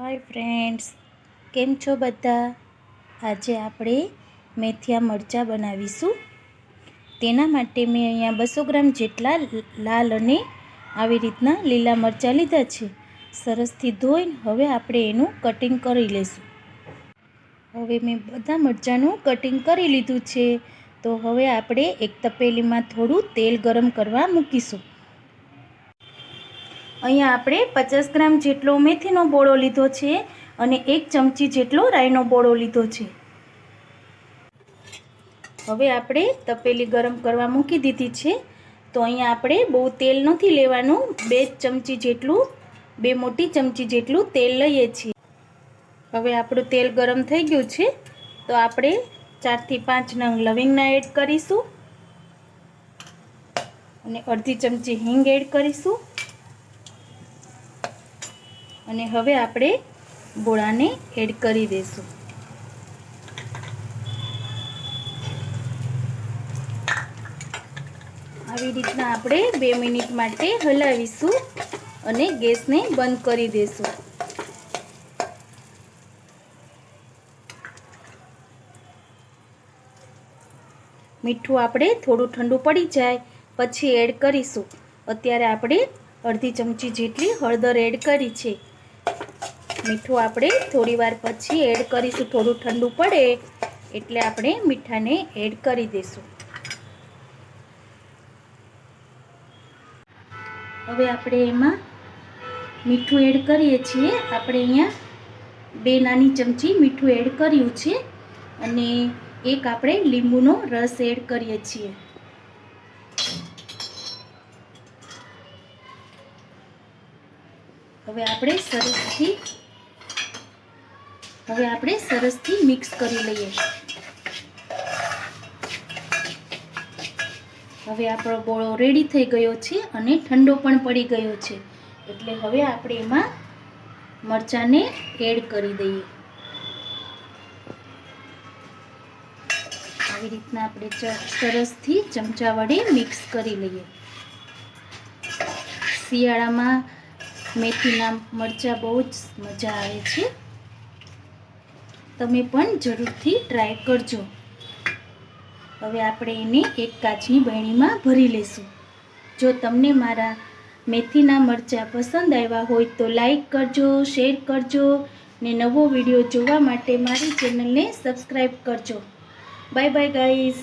Hi friends, કેમ છો બધા? આજે આપણે મેથિયા મરચાં બનાવીશું. તેના માટે મેં અહીંયા બસો ગ્રામ જેટલા લાલ અને આવી રીતના લીલા મરચાં લીધા છે. સરસથી ધોઈને હવે આપણે એનું કટિંગ કરી લઈશું. હવે મેં બધા મરચાંનું કટિંગ કરી લીધું છે. તો હવે આપણે એક તપેલીમાં થોડું તેલ ગરમ કરવા મૂકીશું. અહીંયા આપણે પચાસ ગ્રામ જેટલો મેથીનો બોળો લીધો છે અને એક ચમચી જેટલો રાઈનો બોળો લીધો છે. હવે આપણે તપેલી ગરમ કરવા મૂકી દીધી છે. તો અહીંયા આપણે બહુ તેલ નથી લેવાનું. બે ચમચી જેટલું, બે મોટી ચમચી જેટલું તેલ લઈએ છીએ. હવે આપણું તેલ ગરમ થઈ ગયું છે. તો આપણે ચારથી પાંચ નંગ લવિંગના એડ કરીશું. અને અડધી ચમચી હિંગ એડ કરીશું. અને હવે આપણે ગોળાને એડ કરી દઈશું. આવી રીતના આપણે બે મિનિટ માટે હલાવીશું અને ગેસને બંધ કરી દઈશું. મીઠું આપણે થોડું ઠંડુ પડી જાય, પછી એડ કરીશું. અત્યારે આપણે અડધી ચમચી જેટલી હળદર એડ કરી છે. મીઠું આપણે થોડી વાર પછી એડ કરીશું. થોડું ઠંડુ પડે એટલે આપણે મીઠાને એડ કરી દઈશું. હવે આપણે એમાં મીઠું એડ કરીએ છીએ. આપણે અહીંયા બે નાની ચમચી મીઠું એડ કર્યું છે અને એક આપણે લીંબુનો રસ એડ કરીએ છીએ. હવે આપણે સરસથી હવે આપણે સરસથી મિક્સ કરી લઈએ. હવે આપણો બોળો રેડી થઈ ગયો છે અને ઠંડો પણ પડી ગયો છે. એટલે હવે આપણે એમાં મરચાંને એડ કરી દઈએ. આવી રીતના આપણે સરસથી ચમચા વડે મિક્સ કરી લઈએ. શિયાળામાં મેથીના મરચાં બહુ જ મજા આવે છે. તમે પણ જરૂરથી ટ્રાય કરજો. હવે આપણે એને એક કાચની બહેણીમાં ભરી લેશું. જો તમને મારા મેથીના મરચાં પસંદ આવ્યા હોય તો લાઈક કરજો શેર કરજો ને નવો વીડિયો જોવા માટે મારી ચેનલને સબસ્ક્રાઈબ કરજો. Bye bye guys